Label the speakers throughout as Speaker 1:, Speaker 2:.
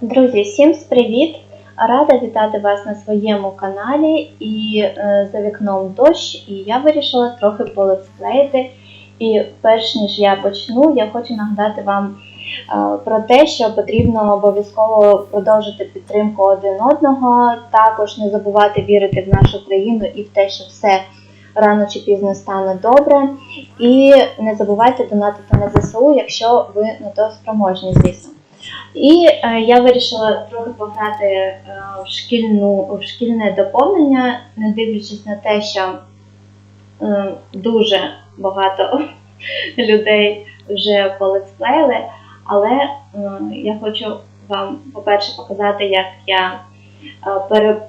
Speaker 1: Друзі, всім привіт! Рада вітати вас на своєму каналі і е, за вікном дощ, і я вирішила трохи полетсплеїти. І перш ніж я почну, я хочу нагадати вам е, про те, що потрібно обов'язково продовжити підтримку один одного. Також не забувати вірити в нашу країну і в те, що все рано чи пізно стане добре. І не забувайте донатити на ЗСУ, якщо ви на то спроможні, звісно. І е, я вирішила трохи пограти е, в, шкільну, в шкільне доповнення, не дивлячись на те, що е, дуже багато людей вже полетсплеїли, але е, я хочу вам, по-перше, показати, як я е, пере...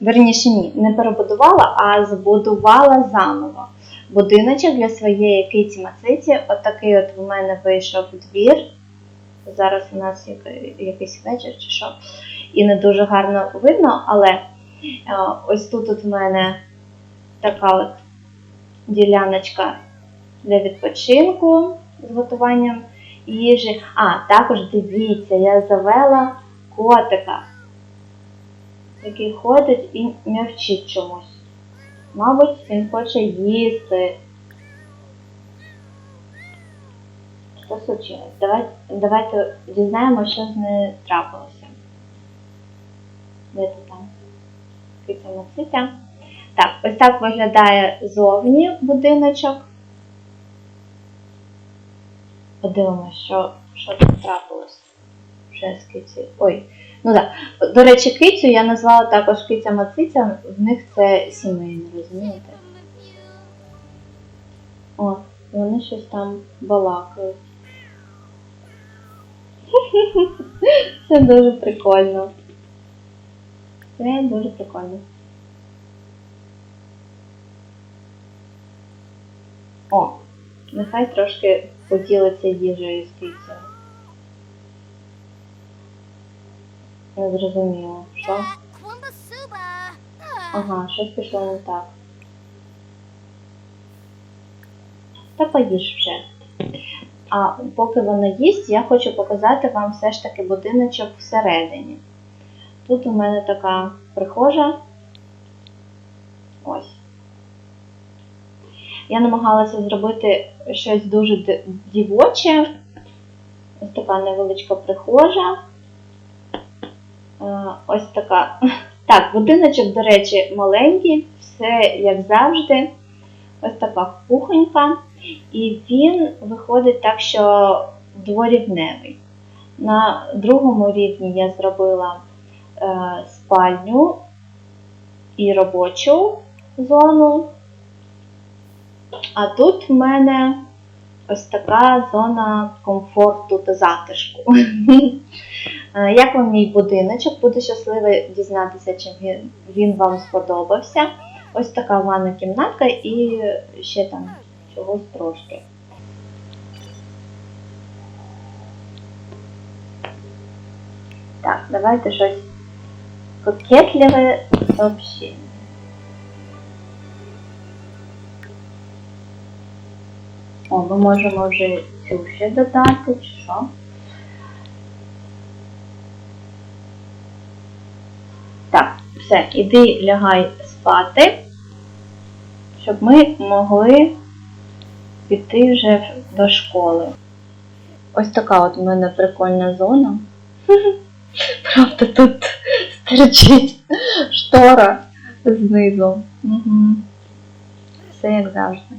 Speaker 1: верніше ні, не перебудувала, а збудувала заново будиночок для своєї киці Мациці. Отакий от в мене вийшов двір. Зараз у нас якийсь вечір чи що, і не дуже гарно видно, але е, ось тут от в мене така от діляночка для відпочинку з готуванням їжі. А, також дивіться, я завела котика, який ходить і м'явчить чомусь. Мабуть, він хоче їсти. Що случилось? Давайте, давайте дізнаємо, що з нею трапилося. Де ти там? Киця Мациця. Так, ось так виглядає зовні будиночок. Подивимося, що, що тут трапилось вже з. Ой, ну так. До речі, кицю я назвала також киця Мациця, в них це сімейне, розумієте? О, вони щось там балакають. Це дуже прикольно. Це дуже прикольно. О, нехай трошки поділиться їжею з кицею. Не зрозуміло. Що? Ага, щось пішло не так. Та поїж вже. А поки воно їсть, я хочу показати вам все ж таки будиночок всередині. Тут у мене така прихожа. Ось. Я намагалася зробити щось дуже дівоче. Ось така невеличка прихожа. Ось така. Так, будиночок, до речі, маленький, все як завжди. Ось така кухонька. І він виходить так, що дворівневий. На другому рівні я зробила е, спальню і робочу зону. А тут в мене ось така зона комфорту та затишку. Е, Як вам мій будиночок? Буду щаслива дізнатися, чи він, він вам сподобався. Ось така ванна кімнатка і ще там чогось трошки. Так, давайте щось кокетливе сообщення. О, ми можемо вже цю ще додати, чи що? Так, все, іди лягай спати, щоб ми могли піти вже до школи. Ось така от у мене прикольна зона. Правда, тут стерчить штора знизу. Все як завжди.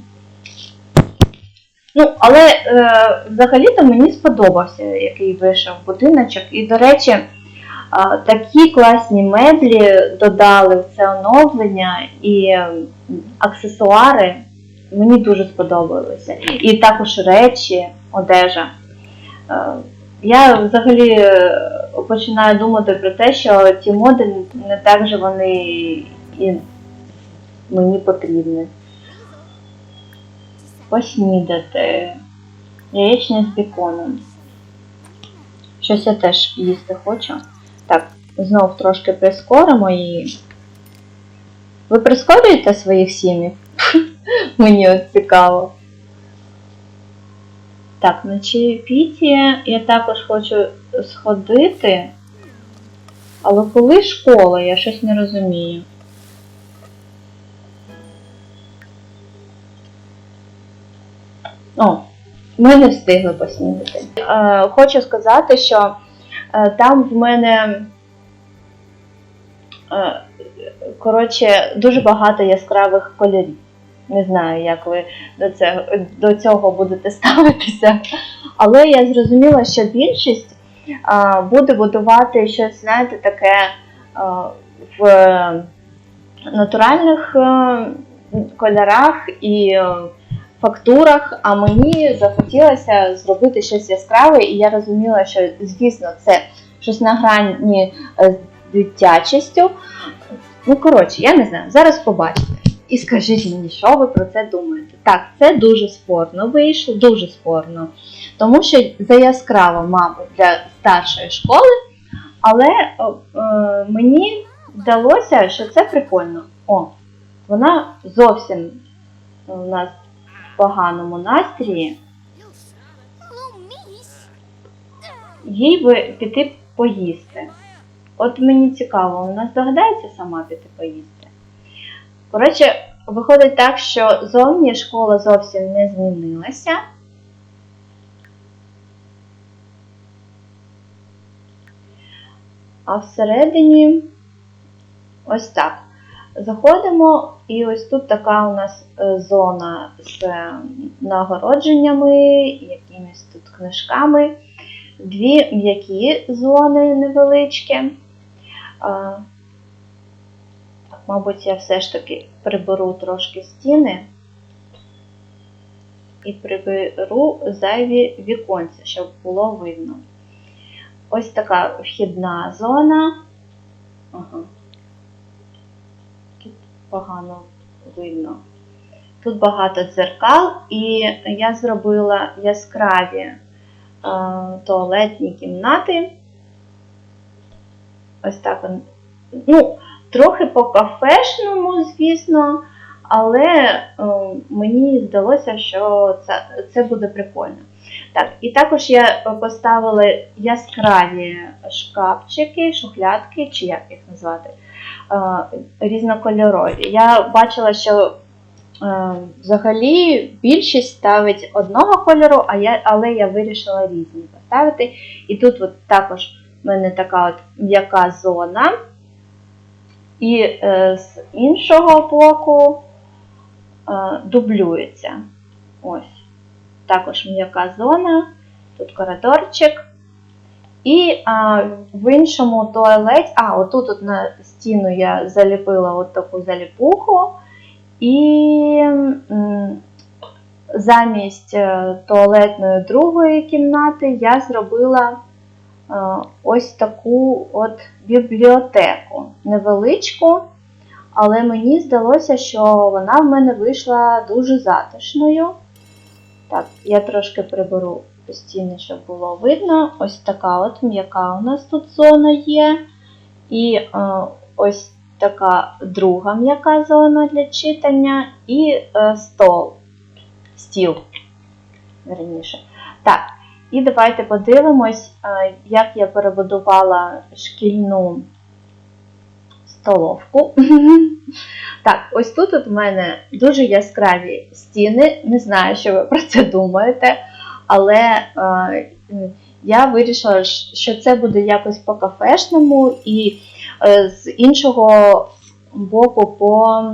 Speaker 1: Ну, але е, взагалі-то мені сподобався, який вийшов будиночок. І, до речі, а, Такі класні меблі додали в це оновлення і аксесуари мені дуже сподобалися. І також речі, одежа. Е, Я взагалі е, починаю думати про те, що ці моди не так же вони і мені потрібні. Поснідати. Яєчня з біконом. Щось я теж їсти хочу. Так, знов трошки прискоримо її. Ви прискорюєте своїх сім'їв? Мені от цікаво. Так, на чаєпіті я також хочу сходити. Але коли школа, я щось не розумію. О, ми не встигли поснідати. Е, хочу сказати, що е, там в мене е, коротше, дуже багато яскравих кольорів. Не знаю, як ви до цього, до цього будете ставитися. Але я зрозуміла, що більшість а, буде будувати щось, знаєте, таке а, в натуральних е, кольорах і е, фактурах, а мені захотілося зробити щось яскраве, і я розуміла, що, звісно, це щось на грані е, з дитячістю. Ну, коротше, я не знаю, зараз побачите. І скажіть мені, що ви про це думаєте? Так, це дуже спорно вийшло, дуже спорно. Тому що за яскраво, мабуть, для старшої школи, але е, е, мені здалося, що це прикольно. О, вона зовсім у нас в поганому настрії. Їй би піти поїсти. От мені цікаво, вона здогадається сама піти поїсти. Коротше, виходить так, що зовні школа зовсім не змінилася. А всередині ось так. Заходимо, і ось тут така у нас е, зона з е, нагородженнями, якимись тут книжками дві м'які зони невеличкі. Мабуть, я все ж таки приберу трошки стіни і приберу зайві віконця, щоб було видно. Ось така вхідна зона. Ага. Тут погано видно. Тут багато дзеркал, і я зробила яскраві е, туалетні кімнати. Ось так. Ну, трохи по кафешному, звісно, але е, мені здалося, що це, це буде прикольно. Так, і також я поставила яскраві шкафчики, шухлядки, чи як їх назвати, е, різнокольорові. Я бачила, що е, взагалі більшість ставить одного кольору, а я, але я вирішила різні поставити. І тут от також в мене така от м'яка зона. І е, з іншого боку е, дублюється. Ось. Також м'яка зона, тут коридорчик. І а, в іншому туалеті, а, отут от на стіну я заліпила от таку заліпуху. І замість е, туалетної другої кімнати я зробила ось таку от бібліотеку. Невеличку, але мені здалося, що вона в мене вийшла дуже затишною. Так, я трошки приберу стіни, щоб було видно. Ось така от м'яка у нас тут зона є. І е, ось така друга м'яка зона для читання, і е, стол. Стіл. Верніше. Так, і давайте подивимось, е, як я перебудувала шкільну столовку. Так, ось тут от в мене дуже яскраві стіни. Не знаю, що ви про це думаєте, але е, я вирішила, що це буде якось по-кафешному і е, з іншого боку по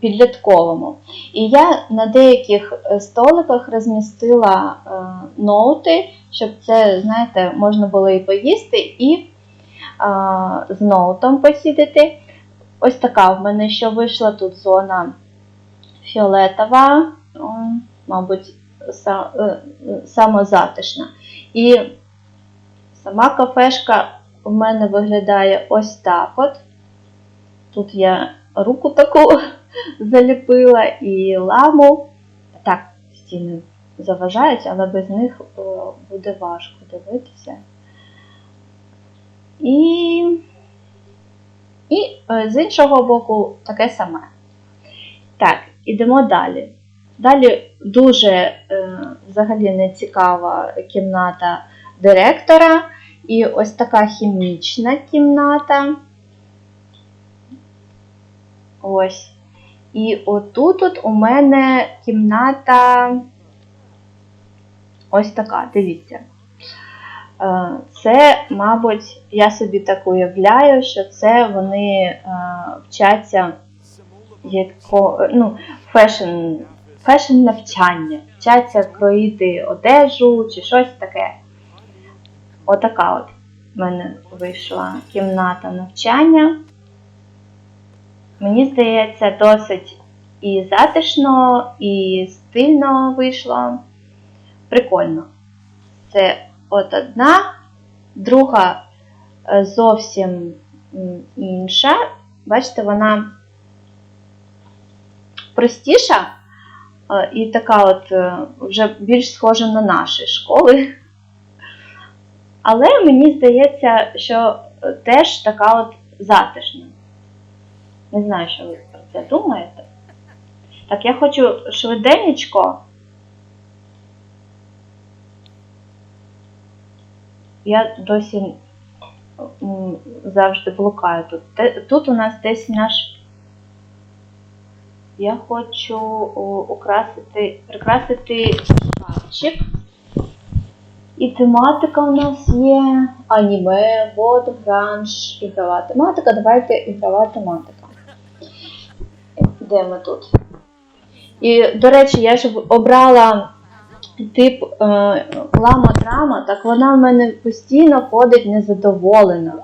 Speaker 1: підлітковому. І я на деяких е, столиках розмістила е, ноути, щоб це, знаєте, можна було і поїсти, і з ноутом посідати. Ось така в мене ще вийшла тут зона фіолетова, мабуть, е, самозатишна. І сама кафешка в мене виглядає ось так от. Тут я руку таку заліпила і ламу. Так, стіни заважають, але без них е, буде важко дивитися. І, і е, з іншого боку таке саме. Так, ідемо далі. Далі дуже е, взагалі не цікава кімната директора. І ось така хімічна кімната. Ось. І отут от у мене кімната ось така, дивіться. Е, Це, мабуть, я собі так уявляю, що це вони е, вчаться яко, ну, фешн, фешн навчання, вчаться кроїти одежу чи щось таке. Отака от в мене вийшла кімната навчання. Мені здається, досить і затишно, і стильно вийшло. Прикольно. Це от одна, друга е, зовсім інша. Бачите, вона простіша е, і така от е, вже більш схожа на наші школи. Але мені здається, що теж така от затишна. Не знаю, що ви про це думаєте. Так, я хочу швиденечко. Я досі завжди блукаю тут. Тут у нас десь наш. Я хочу украсити, прикрасити шкафчик. І тематика у нас є аніме, мод, гранж, ігрова тематика. Давайте ігрова тематика. Де ми тут? І, до речі, я ж обрала тип е, лама-драма, так вона в мене постійно ходить незадоволена.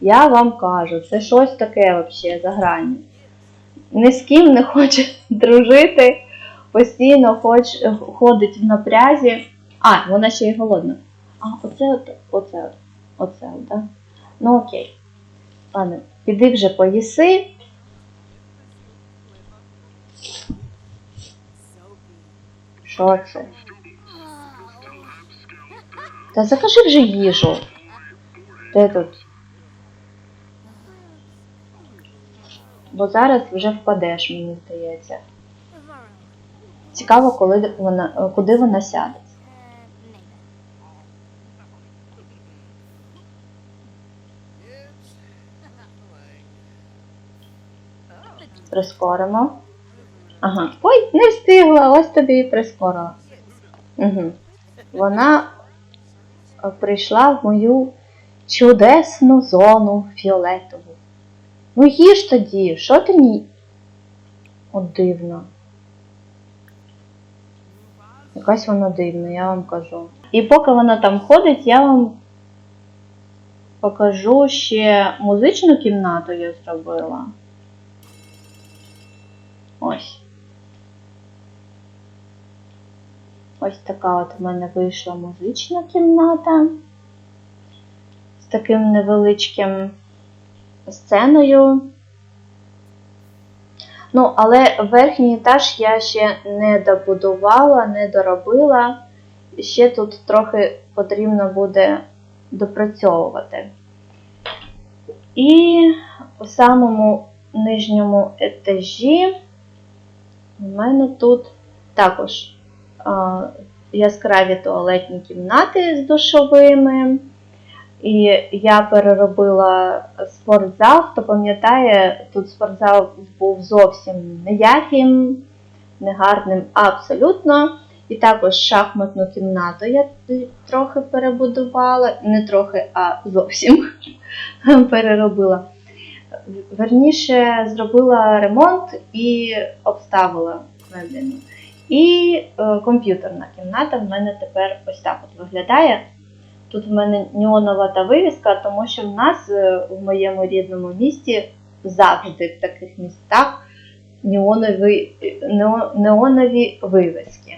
Speaker 1: Я вам кажу, це щось таке взагалі за гранню. Ні з ким не хоче дружити, постійно хоч, ходить в напрязі. А, вона ще й голодна. А, оце от, оце оце от, да? Ну окей. Ладно, піди вже поїси. Що це? Та закажи вже їжу. Де тут? Бо зараз вже впадеш, мені здається. Цікаво, коли вона, куди вона сяде. Прискоримо. Ага. Ой, не встигла, ось тобі і прискорила. Угу. Вона е, прийшла в мою чудесну зону фіолетову. Ну їж тоді, що ти ні? От дивно. Якась вона дивна, я вам кажу. І поки вона там ходить, я вам покажу ще музичну кімнату я зробила. Ось. Ось така от в мене вийшла музична кімната з таким невеличким сценою. Ну, але верхній етаж я ще не добудувала, не доробила. Ще тут трохи потрібно буде допрацьовувати. І у самому нижньому етажі у мене тут також яскраві туалетні кімнати з душовими. І я переробила спортзал. Хто пам'ятає, тут спортзал був зовсім ніяким, негарним абсолютно. І також шахматну кімнату я трохи перебудувала, не трохи, а зовсім переробила. Верніше, зробила ремонт і обставила мебляну. І е, комп'ютерна кімната в мене тепер ось так от виглядає. Тут в мене неонова вивіска, тому що в нас е, в моєму рідному місті завжди в таких містах неонові, нео- неонові вивіски.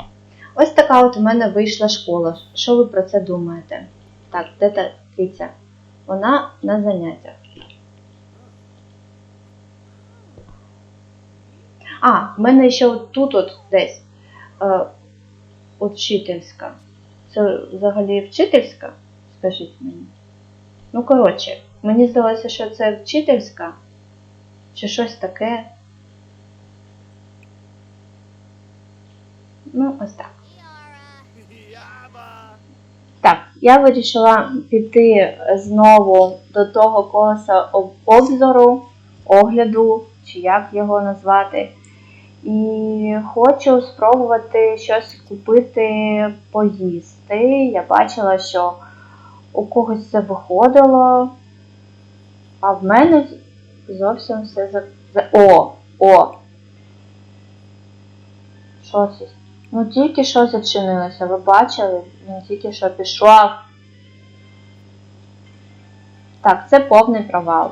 Speaker 1: Ось така от у мене вийшла школа. Що ви про це думаєте? Так, де та киця? Вона на заняттях. А, в мене ще от тут от десь от вчительська. Це взагалі вчительська? Скажіть мені. Ну, коротше, мені здалося, що це вчительська чи щось таке. Ну, ось так. Так, я вирішила піти знову до того колеса обзору, огляду, чи як його назвати. І хочу спробувати щось купити поїсти. Я бачила, що у когось це виходило, а в мене зовсім все за. О! О! Що це? Ну тільки що зачинилося, ви бачили? Він тільки що пішов. Так, це повний провал.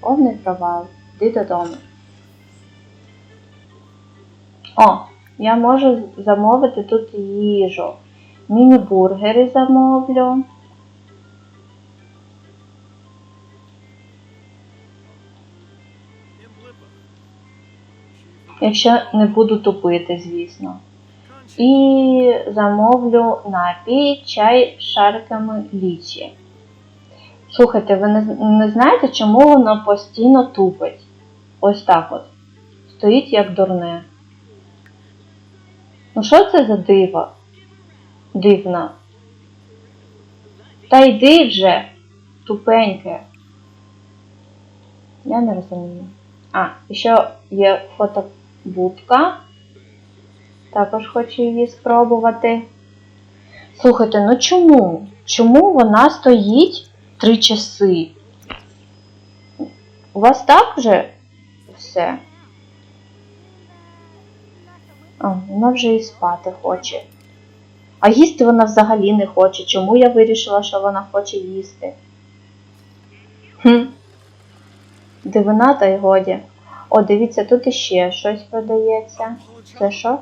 Speaker 1: Повний провал. Йди додому. О, я можу замовити тут їжу. Міні-бургери замовлю. Якщо не буду тупити, звісно. І замовлю напій, чай з шариками лічі. Слухайте, ви не, не знаєте, чому воно постійно тупить? Ось так от. Стоїть як дурне. Ну що це за диво? Дивна. Та йди вже, тупеньке. Я не розумію. А, ще є фотобудка. Також хочу її спробувати. Слухайте, ну чому? Чому вона стоїть три часи? У вас так вже все? А, вона вже і спати хоче. А їсти вона взагалі не хоче. Чому я вирішила, що вона хоче їсти? Хм. Дивина та й годі. О, дивіться, тут іще щось продається. Це що?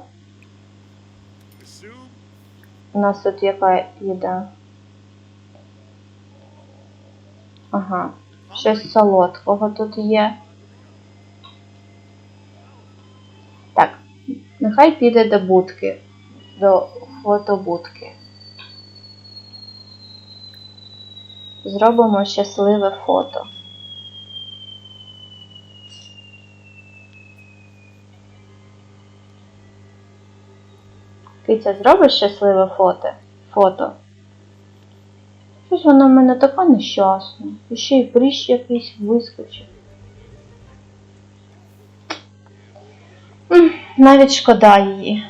Speaker 1: У нас тут яка їда? Ага, щось солодкого тут є. Нехай піде до будки, до фотобудки. Зробимо щасливе фото. Киця, зробиш щасливе фото? Фото. Щось вона в мене така нещасна. І ще й прищ якийсь вискочив. Навіть шкода її.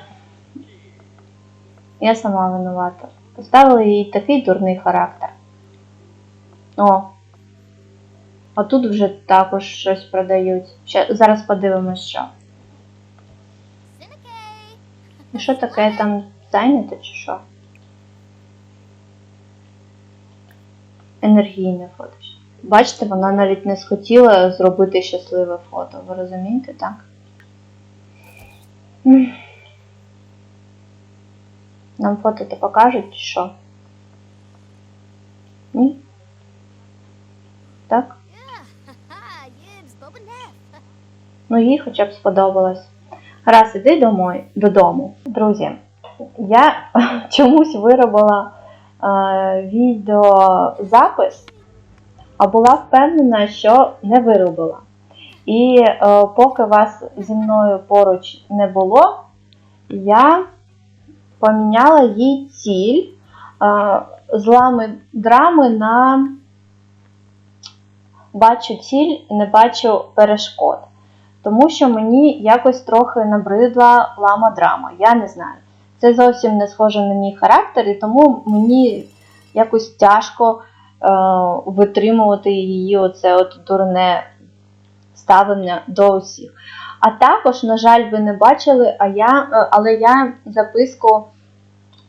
Speaker 1: Я сама винувата. Поставила їй такий дурний характер. О. А тут вже також щось продають. Ще, зараз подивимось, що. І що таке там зайняте чи що? Енергійне фото. Бачите, вона навіть не схотіла зробити щасливе фото. Ви розумієте, так? Нам фото то покажуть чи що? Ні? Так? Ну, їй хоча б сподобалось. Раз, іди домой, додому. Друзі, я чомусь виробила е, відеозапис, а була впевнена, що не виробила. І е, поки вас зі мною поруч не було, я поміняла їй ціль е, з лами драми на бачу ціль, не бачу перешкод. Тому що мені якось трохи набридла лама драма. Я не знаю. Це зовсім не схоже на мій характер, і тому мені якось тяжко е, витримувати її оце от дурне ставлення до усіх. А також, на жаль, ви не бачили, а я, е, але я записку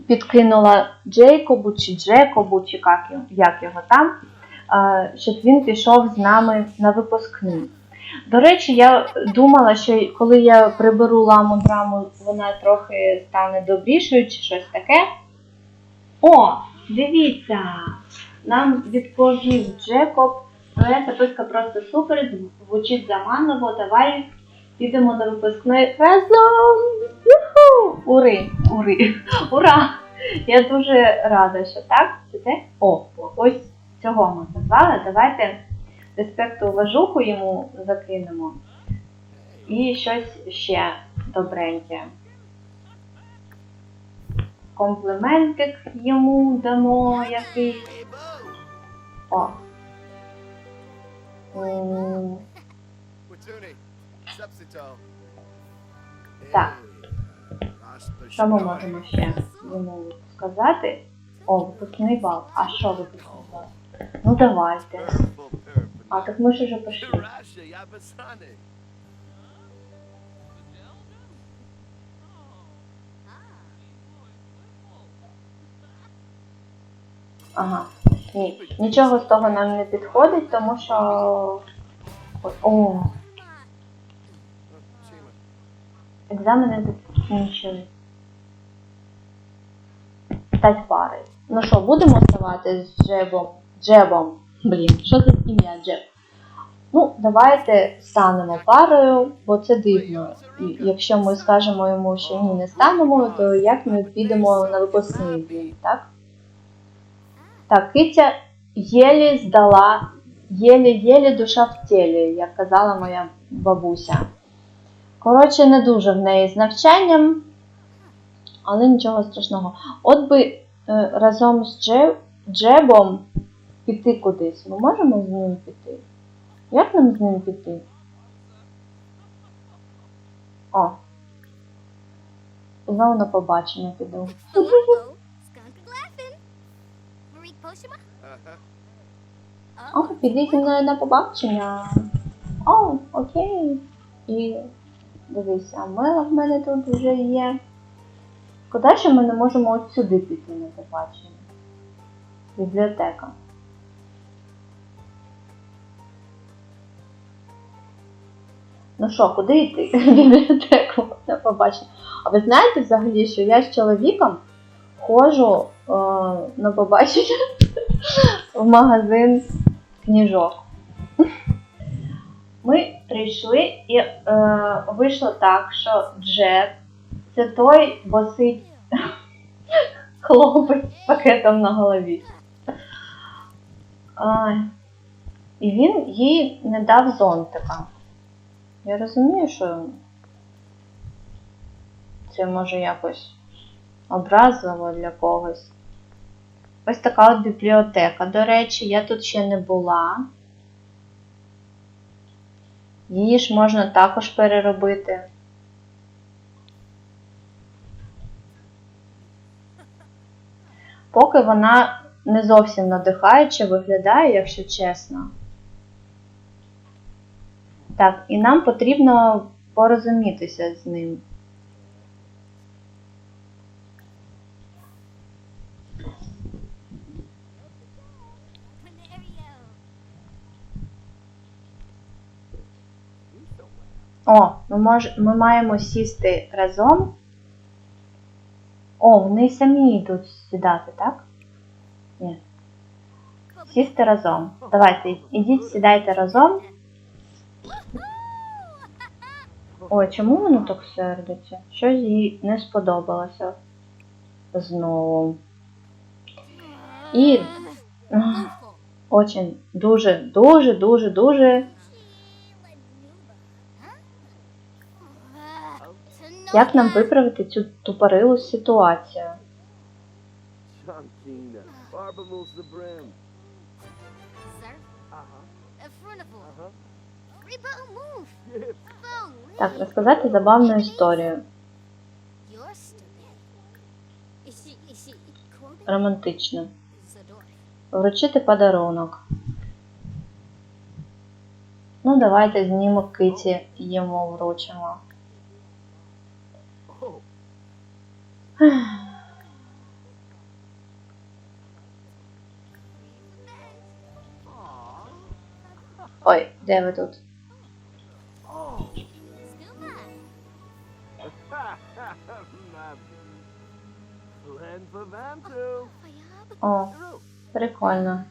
Speaker 1: підкинула Джейкобу чи Джекобу, чи як, його- там, е, щоб він пішов з нами на випускний. До речі, я думала, що коли я приберу ламу драму, вона трохи стане добрішою чи щось таке. О, дивіться! Нам відповів Джекоб. Твоя записка просто супер, звучить заманливо. Давай підемо до випускної разом. Юху! Ури! Ури! Ура! Я дуже рада, що так. Це те? О, ось цього ми назвали. Давайте респекту уважуху йому закинемо. І щось ще добреньке. компліментик йому дамо який. О. Так. Що ми можемо ще йому сказати? О, випускний бал. А що випускний бал? Ну давайте. А так ми ж уже пішли. Ага. Ні, нічого з того нам не підходить, тому що. О, екзамени закінчили. П'ять пари. Ну що, будемо ставати з Джебом? Джебом. Блін, що за ім'я Джеб? Ну, давайте станемо парою, бо це дивно. І якщо ми скажемо йому, що ні, не станемо, то як ми підемо на випускний так? Так, Китя єлі здала, єлі-єлі душа в тілі, як казала моя бабуся. Коротше, не дуже в неї з навчанням, але нічого страшного. От би е, разом з Джеб, Джебом піти кудись. Ми можемо з ним піти? Як нам з ним піти? О. Знову на побачення піду. О, піди зі на побачення. О, окей. І дивися, мила в мене тут вже є. Куди ще ми не можемо от сюди піти на побачення? Бібліотека. Ну що, куди йти? В бібліотеку на побачення. А ви знаєте взагалі, що я з чоловіком ходжу е, на побачення в магазин книжок. Ми прийшли і е, вийшло так, що Джек це той босий хлопець з пакетом на голові. Ай. І він їй не дав зонтика. Я розумію, що це може якось образливо для когось. Ось така от бібліотека. До речі, я тут ще не була. Її ж можна також переробити. Поки вона не зовсім надихаюче виглядає, якщо чесно. Так, і нам потрібно порозумітися з ним. О, ми, мож, ми маємо сісти разом. О, вони самі йдуть сідати, так? Ні. Сісти разом. Давайте, ідіть, сідайте разом. Ой, чому воно так сердиться? Щось їй не сподобалося. Знову. І очень дуже, дуже, дуже, дуже. Як нам виправити цю тупорилу ситуацію? Так, розказати забавну історію. Романтично. Вручити подарунок. Ну, давайте знімок киті йому вручимо. Ой, де ви тут?
Speaker 2: oh.
Speaker 1: О, прикольно.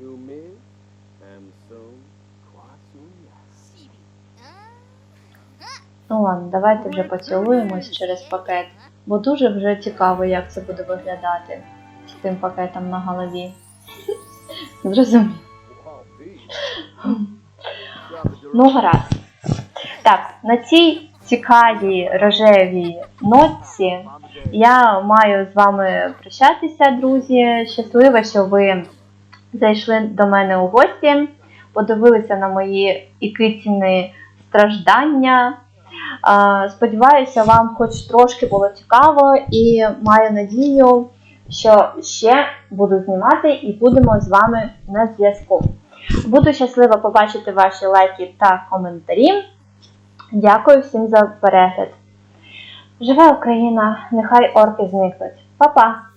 Speaker 2: You mean?
Speaker 1: Ну ладно, давайте вже поцілуємось через пакет, бо дуже вже цікаво, як це буде виглядати з тим пакетом на голові.
Speaker 2: It
Speaker 1: Ну гаразд. Так, на цій цікавій рожевій нотці я маю з вами прощатися, друзі. Щаслива, що ви зайшли до мене у гості, подивилися на мої і страждання. Сподіваюся, вам хоч трошки було цікаво і маю надію, що ще буду знімати і будемо з вами на зв'язку. Буду щаслива побачити ваші лайки та коментарі. Дякую всім за перегляд. Живе Україна! Нехай орки зникнуть. Па-па!